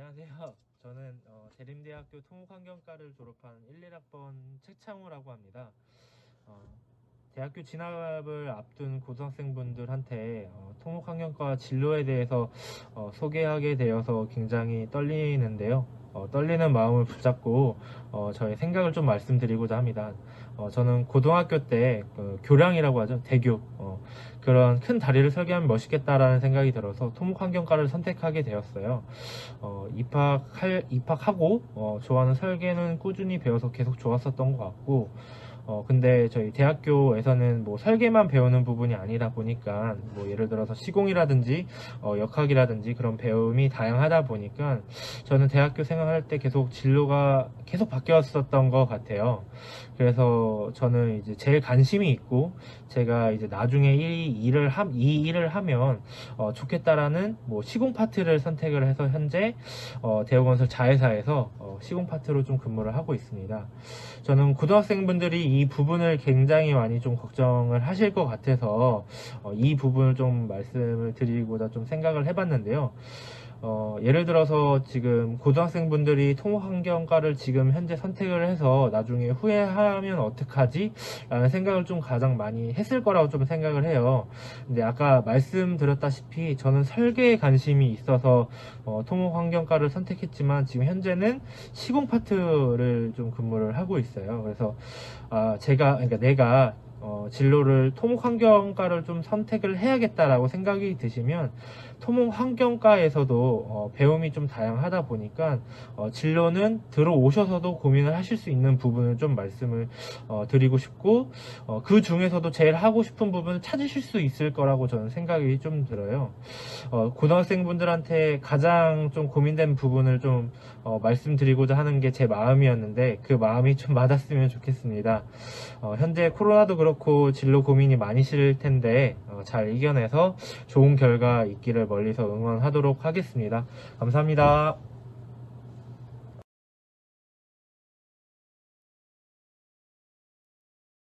안녕하세요. 저는 어, 대림대학교 토목환경과를 졸업한 1, 1학번 책창우라고 합니다. 어, 대학교 진학을 앞둔 고등학생분들한테 어, 토목환경과 진로에 대해서 어, 소개하게 되어서 굉장히 떨리는데요. 어, 떨리는 마음을 붙잡고 어, 저의 생각을 좀 말씀드리고자 합니다. 어, 저는 고등학교 때 그 교량이라고 하죠. 대교. 어, 그런 큰 다리를 설계하면 멋있겠다라는 생각이 들어서 토목환경과를 선택하게 되었어요. 어, 입학할, 입학하고, 어, 좋아하는 설계는 꾸준히 배워서 계속 좋았었던 것 같고, 어, 근데 저희 대학교에서는 뭐 설계만 배우는 부분이 아니다 보니까, 뭐 예를 들어서 시공이라든지, 어, 역학이라든지 그런 배움이 다양하다 보니까, 저는 대학교 생활할 때 계속 진로가 계속 바뀌었었던 것 같아요. 그래서 저는 이제 제일 관심이 있고, 제가 이제 나중에 이 일을 함, 이 일을 하면, 어, 좋겠다라는 뭐 시공 파트를 선택을 해서 현재 어, 대우건설 자회사에서 어, 시공 파트로 좀 근무를 하고 있습니다. 저는 고등학생분들이 이 부분을 굉장히 많이 좀 걱정을 하실 것 같아서 어, 이 부분을 좀 말씀을 드리고자 좀 생각을 해봤는데요. 어, 예를 들어서 지금 고등학생분들이 통합환경과를 지금 현재 선택을 해서 나중에 후회하면 어떡하지? 라는 생각을 좀 가장 많이 했을 거라고 좀 생각을 해요. 근데 아까 말씀드렸다시피 저는 설계에 관심이 있어서 어, 통합환경과를 선택했지만 지금 현재는 시공 파트를 좀 근무를 하고 있어요. 그래서 아, 제가 그러니까 내가 어, 진로를 토목환경과를 좀 선택을 해야겠다라고 생각이 드시면 토목환경과에서도 어, 배움이 좀 다양하다 보니까 어, 진로는 들어오셔서도 고민을 하실 수 있는 부분을 좀 말씀을 어, 드리고 싶고 어, 그 중에서도 제일 하고 싶은 부분을 찾으실 수 있을 거라고 저는 생각이 좀 들어요. 어, 고등학생분들한테 가장 좀 고민된 부분을 좀 어, 말씀드리고자 하는 게 제 마음이었는데 그 마음이 좀 맞았으면 좋겠습니다. 어, 현재 코로나도 그렇고 진로 고민이 많으실 텐데 어, 잘 이겨내서 좋은 결과 있기를 멀리서 응원하도록 하겠습니다. 감사합니다.